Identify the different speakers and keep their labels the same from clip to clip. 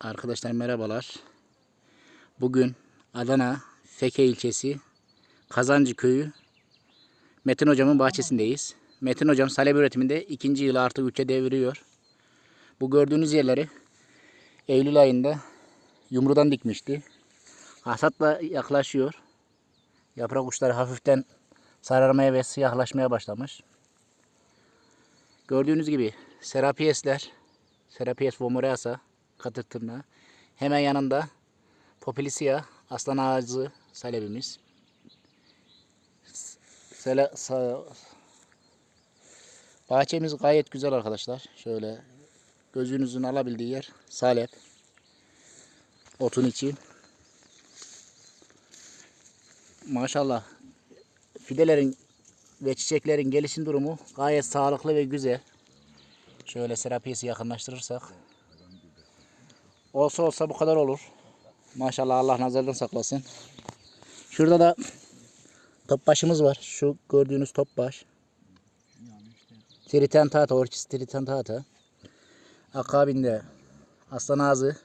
Speaker 1: Arkadaşlar merhabalar. Bugün Adana Feke ilçesi Kazancı köyü Metin hocamın bahçesindeyiz. Metin hocam salep üretiminde ikinci yılı artık üçe deviriyor. Bu gördüğünüz yerleri Eylül ayında yumrudan dikmişti. Hasat da yaklaşıyor. Yaprak uçları hafiften sararmaya ve siyahlaşmaya başlamış. Gördüğünüz gibi Serapiyesler, Serapies vomoreasa katır tırnağı. Hemen yanında Popilisia aslan ağacı salebimiz. Sele, sa- bahçemiz gayet güzel arkadaşlar. Şöyle gözünüzün alabildiği yer salep. Otun içi. Maşallah fidelerin ve çiçeklerin gelişim durumu gayet sağlıklı ve güzel. Şöyle serapiyesi yakınlaştırırsak. Olsa olsa bu kadar olur. Maşallah Allah nazardan saklasın. Şurada da topbaşımız var. Şu gördüğünüz topbaş. Tritentata, Orchis tritentata. Akabinde aslan ağzı.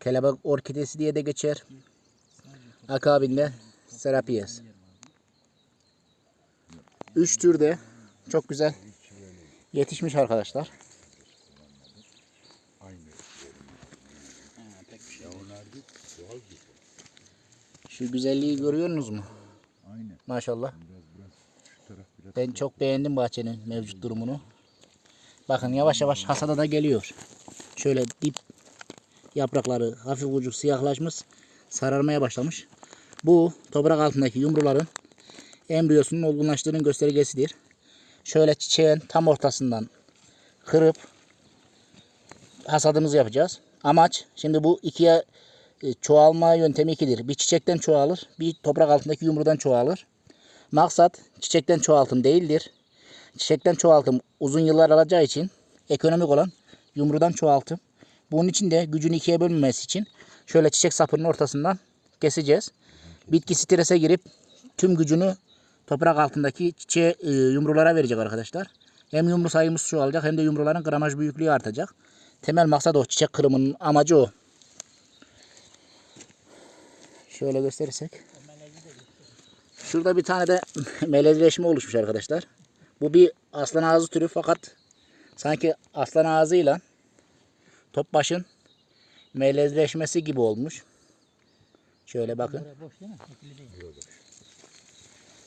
Speaker 1: Kelebek orkidesi diye de geçer. Akabinde serapiyes. Üç türde çok güzel yetişmiş arkadaşlar. Şu güzelliği görüyorsunuz mu?
Speaker 2: Aynen.
Speaker 1: Maşallah.
Speaker 2: Biraz biraz şu taraf biraz.
Speaker 1: Ben çok beğendim bahçenin mevcut durumunu. Bakın yavaş yavaş hasada da geliyor. Şöyle dip yaprakları hafif ucu siyahlaşmış, sararmaya başlamış. Bu toprak altındaki yumruların embriyosunun olgunlaştığının göstergesidir. Şöyle çiçeğin tam ortasından kırıp hasadımızı yapacağız. Amaç şimdi bu ikiye çoğalma yöntemi ikidir. Bir çiçekten çoğalır, bir toprak altındaki yumrudan çoğalır. Maksat çiçekten çoğaltım değildir. Çiçekten çoğaltım uzun yıllar alacağı için ekonomik olan yumrudan çoğaltım. Bunun için de gücünü ikiye bölmemesi için şöyle çiçek sapının ortasından keseceğiz. Bitki strese girip tüm gücünü toprak altındaki çiçeğe, e, yumrulara verecek arkadaşlar. Hem yumru sayımız çoğalacak hem de yumruların gramaj büyüklüğü artacak. Temel maksat o. Çiçek kırımının amacı o. Şöyle gösterirsek. Şurada bir tane de melezleşme oluşmuş arkadaşlar. Bu bir aslan ağzı türü fakat sanki aslan ağzıyla topbaşın melezleşmesi gibi olmuş. Şöyle bakın.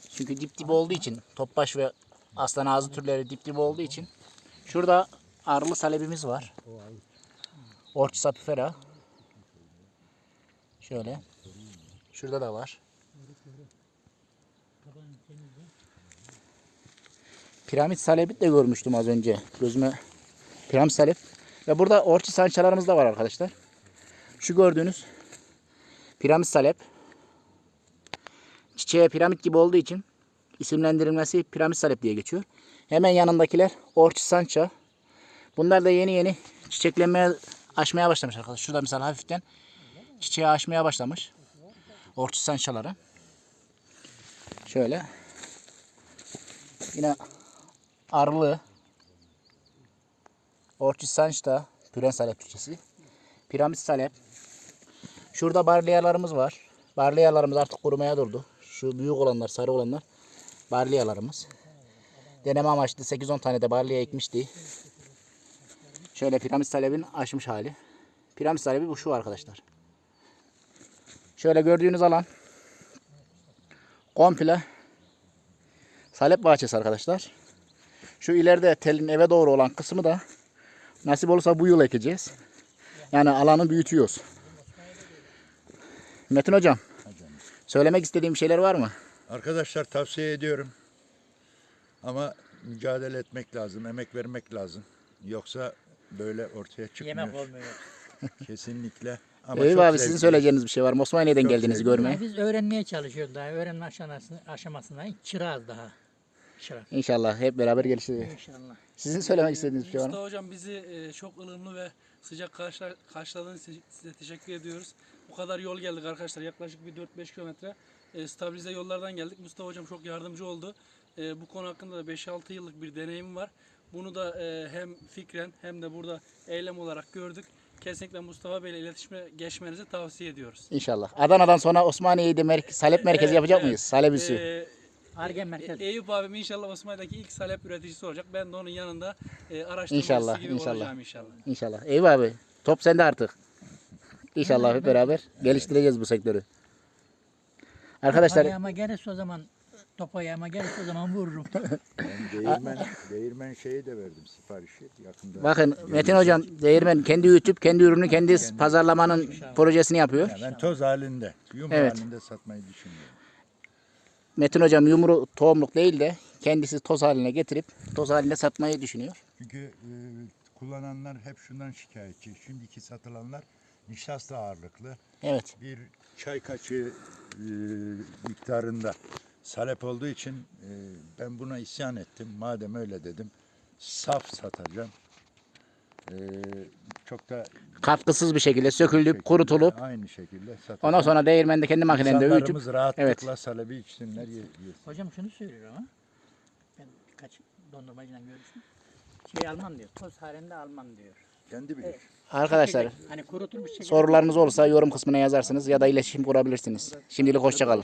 Speaker 1: Çünkü dip dip olduğu için topbaş ve aslan ağzı türleri dip dip olduğu için şurada arılı salebimiz var. Orchis apifera. Şöyle. Şurada da var. Piramit salebit de görmüştüm az önce. Gözüme piramit salep. Ve burada orçi sançalarımız da var arkadaşlar. Şu gördüğünüz piramit salep. Çiçeğe piramit gibi olduğu için isimlendirilmesi piramit salep diye geçiyor. Hemen yanındakiler orçi sança. Bunlar da yeni yeni çiçeklenmeye açmaya başlamış arkadaşlar. Şurada mesela hafiften çiçeği açmaya başlamış. Orçi sançaları. Şöyle. Yine arlı. Orçis sançta. Püren salep türkçesi. Piramit salep. Şurada barliyalarımız var. Barliyalarımız artık kurumaya durdu. Şu büyük olanlar, sarı olanlar barliyalarımız. Deneme amaçlı 8-10 tane de barliya ekmişti. Şöyle piramit salebin açmış hali. Piramit salebi bu şu arkadaşlar. Şöyle gördüğünüz alan komple salep bahçesi arkadaşlar. Şu ileride telin eve doğru olan kısmı da nasip olursa bu yıl ekeceğiz. Yani alanı büyütüyoruz. Metin hocam, söylemek istediğim şeyler var mı?
Speaker 2: Arkadaşlar tavsiye ediyorum. Ama mücadele etmek lazım, emek vermek lazım. Yoksa böyle ortaya çıkmıyor.
Speaker 3: Yemek olmuyor.
Speaker 2: Kesinlikle. Ama
Speaker 1: Eyüp
Speaker 2: çok
Speaker 1: abi sizin
Speaker 2: zevkli.
Speaker 1: söyleyeceğiniz bir şey var mı? Osmaniye'den
Speaker 2: Çok
Speaker 1: geldiniz
Speaker 2: zevkli.
Speaker 1: görmeye.
Speaker 3: Yani biz öğrenmeye çalışıyoruz daha. Öğrenme aşamasında, aşamasındayız. Çırağız daha. Çırak.
Speaker 1: İnşallah hep beraber geliştireceğiz.
Speaker 3: İnşallah.
Speaker 1: Sizin söylemek istediğiniz bir şey var mı?
Speaker 4: Mustafa Hocam bizi e, çok ılımlı ve sıcak karşıla, karşıladığınız için size teşekkür ediyoruz. Bu kadar yol geldik arkadaşlar. Yaklaşık bir 4-5 kilometre e, stabilize yollardan geldik. Mustafa Hocam çok yardımcı oldu. E, bu konu hakkında da 5-6 yıllık bir deneyim var. Bunu da e, hem fikren hem de burada eylem olarak gördük. Kesinlikle Mustafa Bey ile iletişime geçmenizi tavsiye ediyoruz.
Speaker 1: İnşallah. Adana'dan sonra Osmaniye'yi de merke- salep merkezi
Speaker 4: Evet,
Speaker 1: yapacak
Speaker 4: evet.
Speaker 1: mıyız? Salep üssü.
Speaker 4: Ee,
Speaker 3: Argen merkezi.
Speaker 4: E- Eyüp abim inşallah Osmanlı'daki ilk salep üreticisi olacak. Ben de onun yanında e, araştırmacısı
Speaker 1: İnşallah,
Speaker 4: gibi
Speaker 1: inşallah.
Speaker 4: olacağım inşallah.
Speaker 1: İnşallah. Eyvah abi. Top sende artık. İnşallah hep beraber geliştireceğiz bu sektörü. Arkadaşlar
Speaker 3: Ayağıma gelirse o zaman top ayağıma gelirse o zaman vururum.
Speaker 2: Ben değirmen, değirmen şeyi de verdim siparişi yakında.
Speaker 1: bakın Metin hocam değirmen kendi ütüp kendi ürünü kendi pazarlamanın projesini yapıyor.
Speaker 2: Ya ben toz halinde, yumru
Speaker 1: Evet.
Speaker 2: halinde satmayı düşünüyorum.
Speaker 1: Metin hocam yumru tohumluk değil de kendisi toz haline getirip toz halinde satmayı düşünüyor.
Speaker 2: Çünkü e, kullananlar hep şundan şikayetçi. Şimdiki satılanlar nişasta ağırlıklı.
Speaker 1: Evet.
Speaker 2: Bir çay kaşığı e, miktarında salep olduğu için e, ben buna isyan ettim. Madem öyle dedim saf satacağım. E, çok da
Speaker 1: Katkısız bir şekilde sökülüp kurutulup
Speaker 2: aynı şekilde satacağım.
Speaker 1: ondan sonra değirmende kendi makinende öğütüp
Speaker 2: İnsanlarımız rahatlıkla
Speaker 1: evet.
Speaker 2: salebi içsinler. ye- yesin.
Speaker 3: Hocam şunu söylüyor ama ben birkaç dondurmacıyla görüştüm. Şey almam diyor. Toz halinde almam diyor.
Speaker 2: Kendi bilir.
Speaker 1: arkadaşlar
Speaker 3: Hani kurutulmuş şekilde
Speaker 1: sorularınız olursa yorum kısmına yazarsınız ya da iletişim kurabilirsiniz. Şimdilik hoşçakalın.